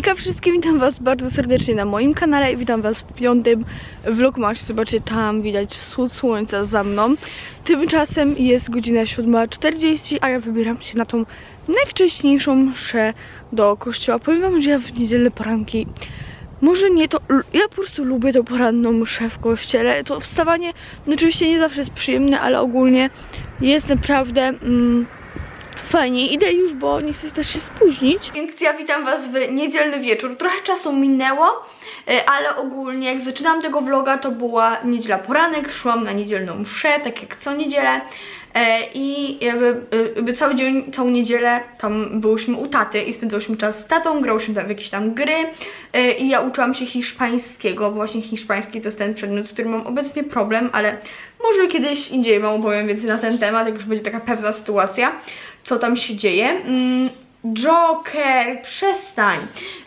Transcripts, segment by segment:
Hejka wszystkim, witam was bardzo serdecznie na moim kanale i witam was w piątym vlogmasie. Zobaczcie, tam widać wschód słońca za mną. Tymczasem jest godzina 7.40, a ja wybieram się na tą najwcześniejszą mszę do kościoła. Powiem wam, że ja w niedzielę poranki może nie to, ja po prostu lubię tą poranną mszę w kościele. To wstawanie no oczywiście nie zawsze jest przyjemne, ale ogólnie jest naprawdę... Mm, Fajnie, idę już, bo nie chcę też się spóźnić. Więc ja witam Was w niedzielny wieczór. Trochę czasu minęło, e, ale ogólnie jak zaczynam tego vloga, to była niedziela poranek, szłam na niedzielną mszę, tak jak co niedzielę. E, I jakby, e, jakby cały dzień, całą niedzielę tam byłyśmy u taty i spędzałyśmy czas z tatą, grałyśmy tam w jakieś tam gry i ja uczyłam się hiszpańskiego, bo właśnie hiszpański to jest ten przedmiot, z którym mam obecnie problem, ale może kiedyś indziej wam opowiem więcej na ten temat, jak już będzie taka pewna sytuacja, co tam się dzieje. Mm, Joker, przestań!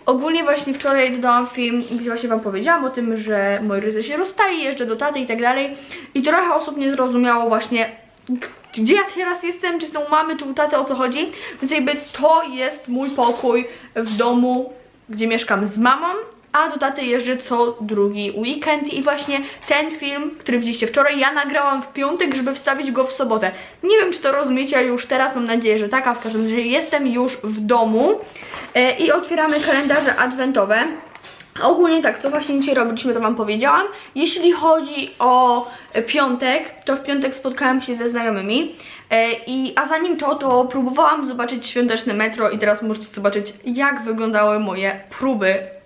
Ogólnie właśnie wczoraj dodałam film, gdzie właśnie wam powiedziałam o tym, że moi rodzice się rozstali, jeżdżę do taty i tak dalej. I trochę osób nie zrozumiało właśnie, gdzie ja teraz jestem, czy są mamy, czy u taty, o co chodzi. Więc jakby to jest mój pokój w domu, gdzie mieszkam z mamą, a do taty jeżdżę co drugi weekend i właśnie ten film, który widzieliście wczoraj, ja nagrałam w piątek, żeby wstawić go w sobotę. Nie wiem, czy to rozumiecie już teraz, mam nadzieję, że tak, a w każdym razie jestem już w domu e, i otwieramy kalendarze adwentowe. Ogólnie tak, co właśnie dzisiaj robiliśmy, to wam powiedziałam. Jeśli chodzi o piątek, to w piątek spotkałam się ze znajomymi. E, I, a zanim to, to próbowałam zobaczyć świąteczne metro i teraz możecie zobaczyć, jak wyglądały moje próby.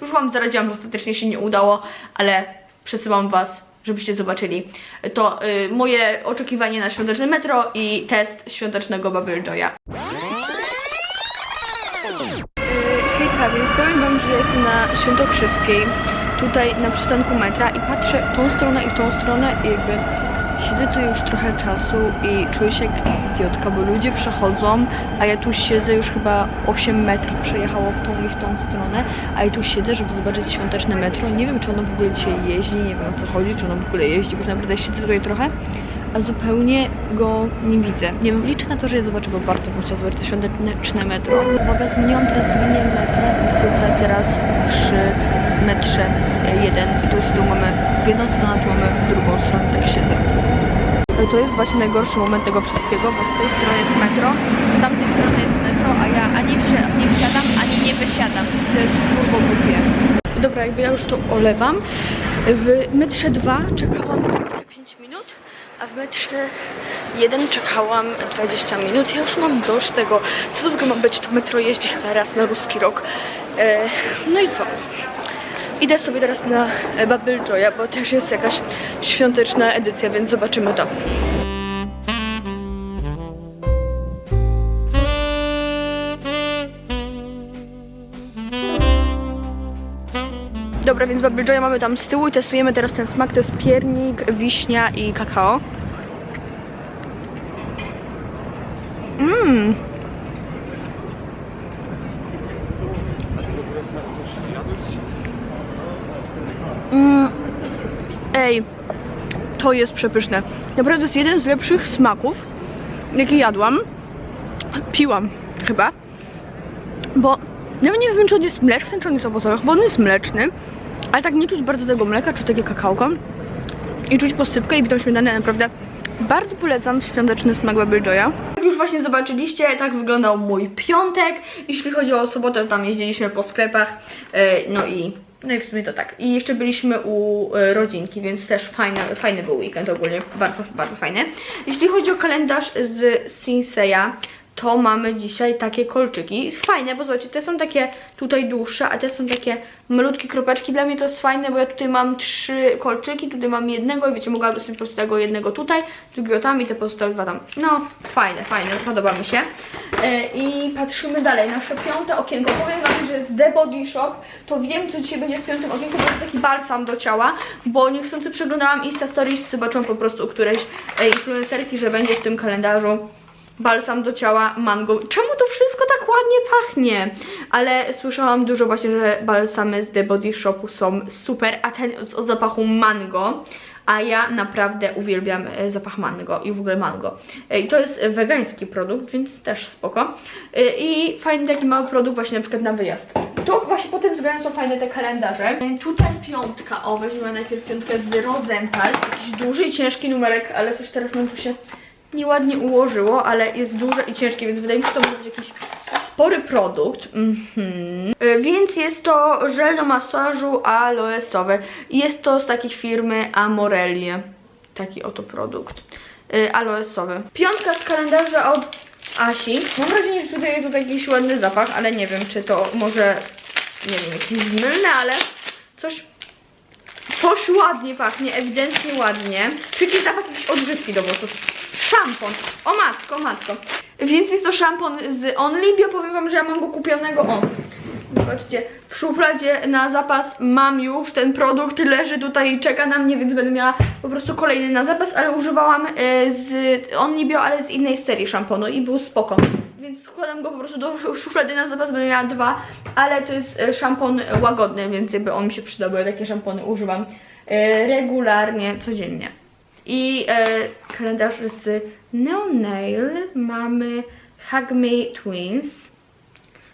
Już wam zdradziłam, że ostatecznie się nie udało, ale przesyłam was, żebyście zobaczyli to y, moje oczekiwanie na świąteczne metro i test świątecznego Bubble Joya. Hejka, więc powiem wam, że jestem na Świętokrzyskiej, tutaj na przystanku metra i patrzę w tą stronę i w tą stronę i jakby siedzę tu już trochę czasu i czuję się jak idiotka, bo ludzie przechodzą, a ja tu siedzę już chyba 8 metrów przejechało w tą i w tą stronę, a ja tu siedzę, żeby zobaczyć świąteczne metro. Nie wiem, czy ono w ogóle dzisiaj jeździ, nie wiem o co chodzi, czy ono w ogóle jeździ, bo naprawdę siedzę tutaj trochę, a zupełnie go nie widzę. Nie wiem, liczę na to, że je zobaczę, bo bardzo bym chciała zobaczyć to świąteczne metro. Uwaga, zmieniłam teraz linię metra i siedzę teraz przy metrze e, jeden i tu z tyłu mamy w jedną stronę, a tu mamy w drugą stronę, tak siedzę. E, To jest właśnie najgorszy moment tego wszystkiego, bo z tej strony jest metro, z tamtej strony jest metro, a ja ani nie wsiadam, ani nie wysiadam. To jest turbo głupie. Dobra, jakby ja już to olewam. W metrze 2 czekałam 5 minut, a w metrze 1 czekałam 20 minut. Ja już mam dość tego, co to w ogóle ma być, to metro jeździ chyba raz na ruski rok. E, no i co? Idę sobie teraz na e, Bubble Joya, bo też jest jakaś świąteczna edycja, więc zobaczymy to. Dobra, więc Bubble Joya mamy tam z tyłu i testujemy teraz ten smak. To jest piernik, wiśnia i kakao. Mmm. Mm. Ej, to jest przepyszne. Naprawdę jest jeden z lepszych smaków, jaki jadłam. Piłam chyba. Bo nawet nie wiem, czy on jest mleczny, czy on jest owocowy, bo on jest mleczny. Ale tak nie czuć bardzo tego mleka, czuć takie kakałko. I czuć posypkę i bitą śmietanę. Naprawdę bardzo polecam świąteczny smak Bubble Joya. Jak już właśnie zobaczyliście, tak wyglądał mój piątek. Jeśli chodzi o sobotę, tam jeździliśmy po sklepach. e, No i no i w sumie to tak. I jeszcze byliśmy u e, rodzinki, więc też fajny, fajny był weekend ogólnie. Bardzo, bardzo fajny. Jeśli chodzi o kalendarz z Sinseya, to mamy dzisiaj takie kolczyki. Fajne, bo zobaczcie, te są takie tutaj dłuższe, a te są takie malutkie kropeczki. Dla mnie to jest fajne, bo ja tutaj mam trzy kolczyki, tutaj mam jednego i wiecie, mogłabym sobie po prostu tego jednego tutaj, drugiego tam i te pozostałe dwa tam. No, fajne, fajne, podoba mi się. E, I patrzymy dalej, nasze piąte okienko. Powiem wam, że z The Body Shop, to wiem, co dzisiaj będzie w piątym okienku, bo to taki balsam do ciała, bo niechcący przeglądałam Insta Stories, zobaczyłam po prostu u którejś e, influencerki, że będzie w tym kalendarzu balsam do ciała mango. Czemu to wszystko tak ładnie pachnie? Ale słyszałam dużo właśnie, że balsamy z The Body Shopu są super, a ten o zapachu mango. a ja naprawdę uwielbiam e, zapach mango i w ogóle mango. E, I to jest wegański produkt, więc też spoko. E, I fajny taki mały produkt właśnie na przykład na wyjazd. To właśnie pod tym względem są fajne te kalendarze. Tutaj piątka, o weźmiemy najpierw piątkę z Rosenthal. Jakiś duży i ciężki numerek, ale coś teraz nam tu się nieładnie ułożyło, ale jest duże i ciężkie, więc wydaje mi się, że to może być jakiś spory produkt. Mhm. E, Więc jest to żel do masażu aloesowy. Jest to z takiej firmy Amorelie. Taki oto produkt. E, Aloesowy. Piątka z kalendarza od Asi. Mam wrażenie, że tutaj jest tutaj jakiś ładny zapach, ale nie wiem, czy to może, nie wiem, jakiś mylny, ale coś Coś ładnie pachnie, ewidentnie ładnie. Czy jakiś zapach jakiejś odżywki do włosów. Szampon. O matko, matko. Więc jest to szampon z Onlibio. Powiem wam, że ja mam go kupionego. O, zobaczcie. W szufladzie na zapas mam już ten produkt. Leży tutaj i czeka na mnie, więc będę miała po prostu kolejny na zapas, ale używałam e, z Onlibio, ale z innej serii szamponu i był spoko. Więc składam go po prostu do szuflady na zapas, będę miała dwa, ale to jest e, szampon łagodny, więc jakby on mi się przydał, bo ja takie szampony używam e, regularnie, codziennie. I e, kalendarz z Neon Nail mamy Hug Me Twins.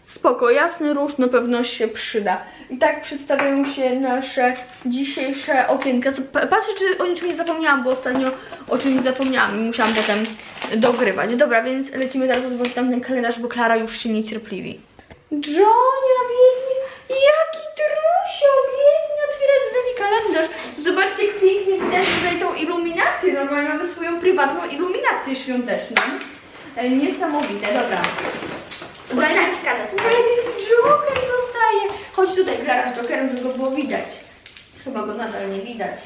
Spoko, jasny róż na pewno się przyda. I tak przedstawiają się nasze dzisiejsze okienka. Patrzę, czy o niczym nie zapomniałam, bo ostatnio o czymś zapomniałam i musiałam potem dogrywać. Dobra, więc lecimy teraz odwołać tam ten kalendarz, bo Klara już się niecierpliwi. Biegnie, jaki trusio, kalendarz. Zobaczcie, jak pięknie widać tutaj tą iluminację. Normalnie mamy swoją prywatną iluminację świąteczną. E, Niesamowite, dobra. Kurczaczka dostaje. Joker dostaje. Chodź tutaj, Klara, z Jokerem, żeby go było widać. Chyba go nadal nie widać.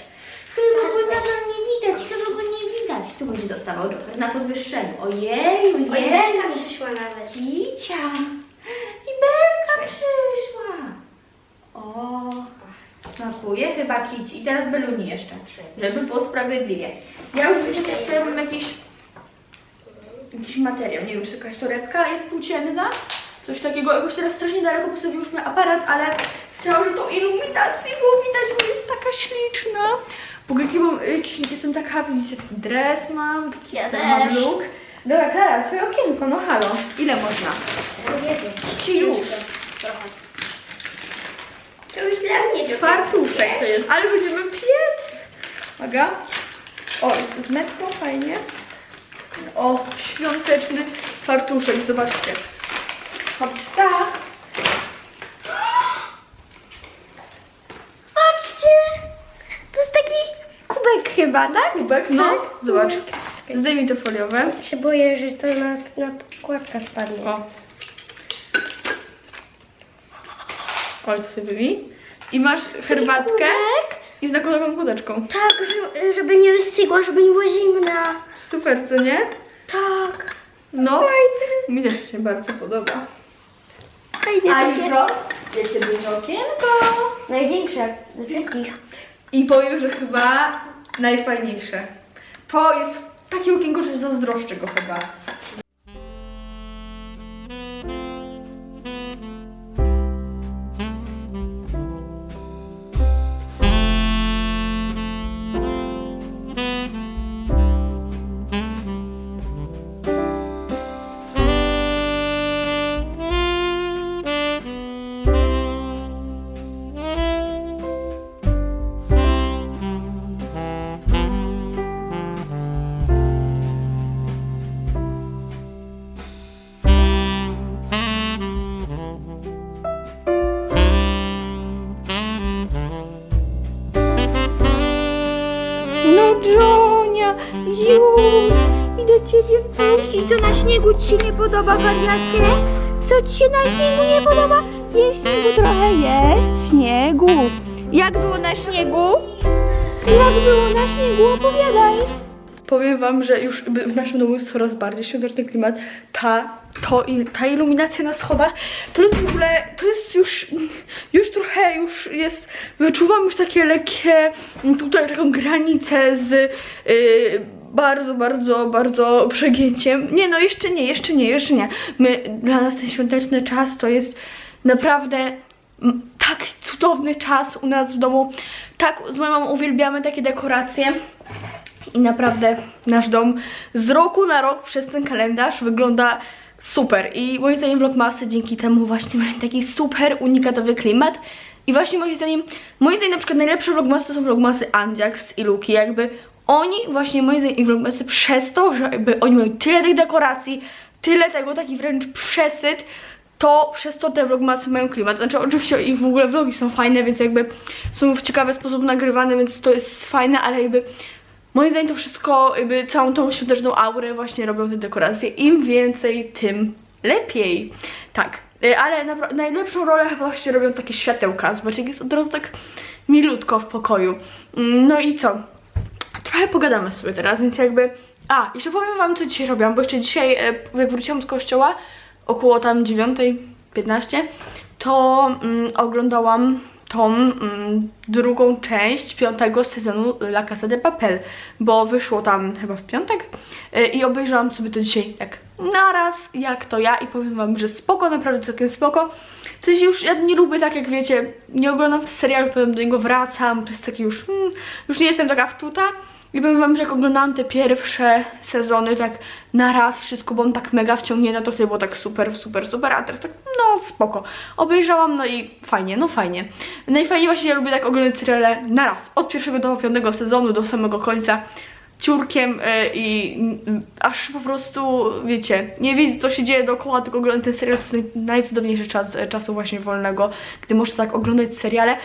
Chyba go nadal nie widać, chyba go nie widać. Tu będzie dostawał Joker na podwyższeniu. Ojej, Ojej, ojej. przyszła nawet. Kicia. I Belka przyszła. O, smakuje chyba kici. I teraz Beluni jeszcze, żeby było sprawiedliwie. Ja już wiecie, też tutaj mam jakiś, jakiś materiał. Nie wiem, czy to jakaś torebka jest płócienna. Coś takiego, jakoś teraz strasznie daleko postawiłyśmy aparat, ale chciałam, żeby tą iluminację było widać, bo jest taka śliczna. W ogóle jaki mam, jakiś, jestem taka, widzicie, taki dres mam, taki Ja sam też. look. Dobra, Klara, twoje okienko, no halo. Ile można? Nie wiem. Ci już. Trochę. To już dla mnie. Fartuszek to jest, ale będziemy piec. Uwaga. O, metką, fajnie. O, świąteczny fartuszek, zobaczcie. Hopsa. Patrzcie! To jest taki kubek chyba, tak? Kubek, no. Tak? Zobacz. Czekaj. Zdejmij to foliowe. się boję, że to na, na podkładka spadnie. O. Sobie wyjmij. I masz herbatkę i z nakolową kudeczką. Tak, żeby, żeby nie wystygła, żeby nie była zimna. Super, co nie? Tak. No. Fajne. Mi też się bardzo podoba. Fajne A takie. jutro? Jakie duże okienko. Największe ze wszystkich. I powiem, że chyba najfajniejsze. To jest takie okienko, że zazdroszczę go chyba. Jonia, już! Idę ciebie. I co na śniegu ci się nie podoba, wariacie? Co ci się na śniegu nie podoba? Jest śniegu trochę, jest śniegu. Jak było na śniegu? Jak było na śniegu? Opowiadaj. Powiem wam, że już w naszym domu jest coraz bardziej świąteczny klimat. Ta, to, i- ta iluminacja na schodach, to jest w ogóle, to jest już, już trochę, już jest, wyczuwam już takie lekkie, tutaj taką granicę z y, bardzo, bardzo, bardzo przegięciem. Nie no, jeszcze nie, jeszcze nie, jeszcze nie. My, dla nas ten świąteczny czas to jest naprawdę m, tak cudowny czas u nas w domu. Tak, z moją mamą uwielbiamy takie dekoracje. I naprawdę nasz dom z roku na rok przez ten kalendarz wygląda super. I moim zdaniem Vlogmasy dzięki temu właśnie mają taki super unikatowy klimat. I właśnie moim zdaniem, moim zdaniem na przykład najlepsze vlogmasy to są vlogmasy Andziax i Luki, jakby oni właśnie moim zdaniem i vlogmasy przez to, że jakby oni mają tyle tych dekoracji, tyle tego, taki wręcz przesyt, to przez to te vlogmasy mają klimat. Znaczy oczywiście ich w ogóle vlogi są fajne, więc jakby są w ciekawy sposób nagrywane, więc to jest fajne, ale jakby moim zdaniem to wszystko, jakby całą tą świąteczną aurę właśnie robią te dekoracje. Im więcej, tym lepiej. Tak, y, ale napra- najlepszą rolę chyba właśnie robią takie światełka. Zobaczcie, jak jest od razu tak milutko w pokoju. Mm, No i co? Trochę pogadamy sobie teraz, więc jakby... A, jeszcze powiem wam, co dzisiaj robiłam, bo jeszcze dzisiaj, e, jak wróciłam z kościoła, około tam 9.15, to mm, oglądałam tą mm, drugą część piątego sezonu La Casa de Papel, bo wyszło tam chyba w piątek e, i obejrzałam sobie to dzisiaj tak naraz, jak to ja i powiem wam, że spoko, naprawdę całkiem spoko. W sensie już ja nie lubię tak jak wiecie, nie oglądam serialu, potem do niego wracam, to jest taki już, mm, już nie jestem taka wczuta. I powiem wam, że jak oglądałam te pierwsze sezony tak na raz wszystko, bo on tak mega wciągnięta, to wtedy było tak super, super, super, a teraz tak no spoko. Obejrzałam, no i fajnie, no fajnie. Najfajniej właśnie ja lubię tak oglądać seriale na raz, od pierwszego do piątego sezonu do samego końca ciurkiem e, i aż po prostu, wiecie, nie wiedzieć co się dzieje dookoła, tylko oglądać ten serial, to jest naj, najcudowniejszy czas e, czasu właśnie wolnego, gdy można tak oglądać seriale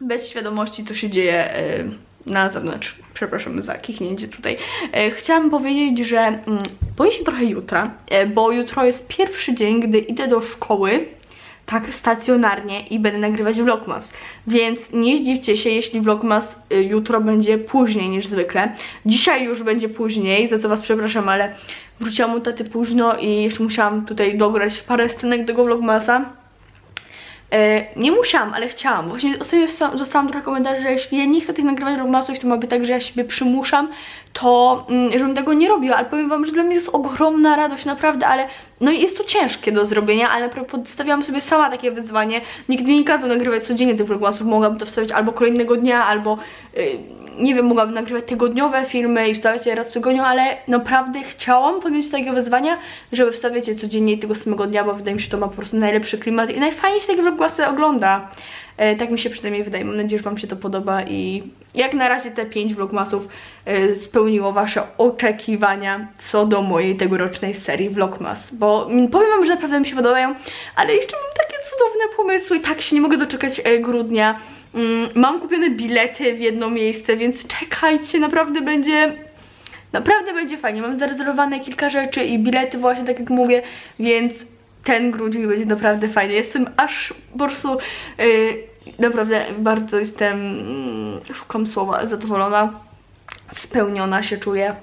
bez świadomości, co się dzieje e, na zewnątrz. Przepraszam za kichnięcie tutaj. E, Chciałam powiedzieć, że mm, boję się trochę jutra, e, bo jutro jest pierwszy dzień, gdy idę do szkoły tak stacjonarnie i będę nagrywać vlogmas. Więc nie zdziwcie się, jeśli vlogmas jutro będzie później niż zwykle. Dzisiaj już będzie później, za co was przepraszam, ale wróciłam u taty późno i jeszcze musiałam tutaj dograć parę scenek tego vlogmasa. E, nie musiałam, ale chciałam. Właśnie ostatnio dosta- dostałam trochę komentarzy, że jeśli ja nie chcę tych nagrywać vlogmasów, to ma być tak, że ja siebie przymuszam, to mm, żebym tego nie robiła. Ale powiem wam, że dla mnie to jest ogromna radość, naprawdę, ale no i jest to ciężkie do zrobienia, ale podstawiłam sobie sama takie wyzwanie. Nikt mi nie kazał nagrywać codziennie tych vlogmasów, mogłabym to wstawiać albo kolejnego dnia, albo y, nie wiem, mogłabym nagrywać tygodniowe filmy i wstawiać je raz w tygodniu, ale naprawdę chciałam podjąć takie wyzwania, żeby wstawiać je codziennie tego samego dnia, bo wydaje mi się, że to ma po prostu najlepszy klimat i najfajniej się takie vlogmasy ogląda. E, tak mi się przynajmniej wydaje. Mam nadzieję, że Wam się to podoba i jak na razie te 5 vlogmasów e, spełniło Wasze oczekiwania co do mojej tegorocznej serii vlogmas, bo powiem Wam, że naprawdę mi się podobają, ale jeszcze mam takie cudowne pomysły i tak się nie mogę doczekać e, grudnia. Mm, Mam kupione bilety w jedno miejsce, więc czekajcie, naprawdę będzie Naprawdę będzie fajnie. Mam zarezerwowane kilka rzeczy i bilety właśnie, tak jak mówię, więc ten grudzień będzie naprawdę fajny. Jestem aż po prostu yy, naprawdę bardzo jestem, mm, szukam słowa, zadowolona. Spełniona się czuję.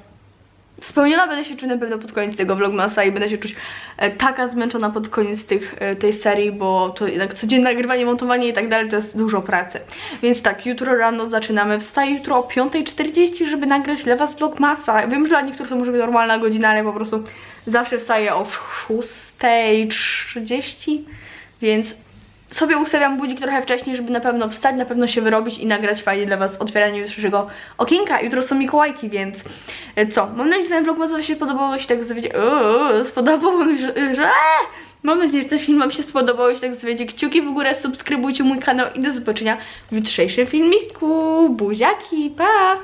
Spełniona będę się czuć na pewno pod koniec tego vlogmasa i będę się czuć e, taka zmęczona pod koniec tych, e, tej serii, bo to jednak codzienne nagrywanie, montowanie i tak dalej to jest dużo pracy. Więc tak, jutro rano zaczynamy. Wstaję jutro o 5.40, żeby nagrać dla Was vlogmasa. Wiem, że dla niektórych to może być normalna godzina, ale po prostu zawsze wstaję o 6.30, więc sobie ustawiam budzik trochę wcześniej, żeby na pewno wstać, na pewno się wyrobić i nagrać fajnie dla Was otwieranie jutrzejszego okienka. Jutro są Mikołajki, więc e, co? Mam nadzieję, że ten vlog Wam się podobał, jeśli tak zawiedzie... Uuu, spodobał, że... że... Mam nadzieję, że ten film Wam się spodobał, jeśli tak zawiedzie kciuki w górę, subskrybujcie mój kanał i do zobaczenia w jutrzejszym filmiku. Buziaki, pa!